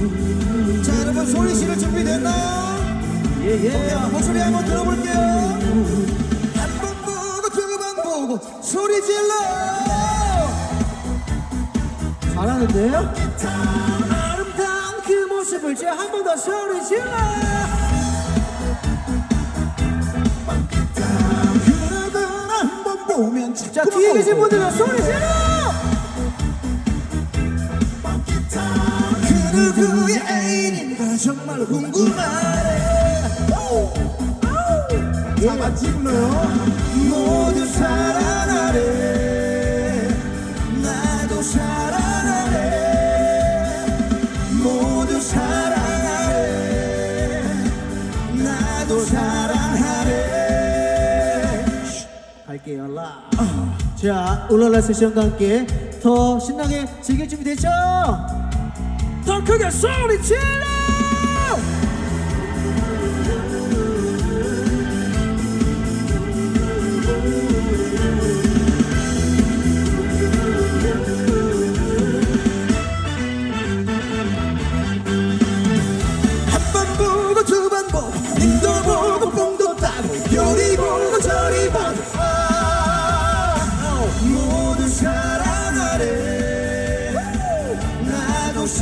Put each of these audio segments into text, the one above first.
여러분 소리 지를 준비됐나요? 예예. 자, 목소리 한번 들어볼게요. 한 번 보고 두 번 보고 소리 질러. 잘하는데요? 아름다운 그 모습을 저한번 더 소리 질러. 그러다 한번 보면 자 뒤에 계신 분들은 소리 질러. 누구의 애인인가 정말 궁금하네. 자 같이 불러요. 모두 사랑하네. 나도 사랑하네. 모두 사랑하네. 나도 사랑하네. 갈게요. 라. 자 울랄라 세션과 함께 더 신나게 즐길 준비 됐죠? 더 크게 소리 질러. 한 번 보고 두 번 보고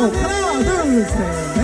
나도 자 반대쪽 하나 둘 셋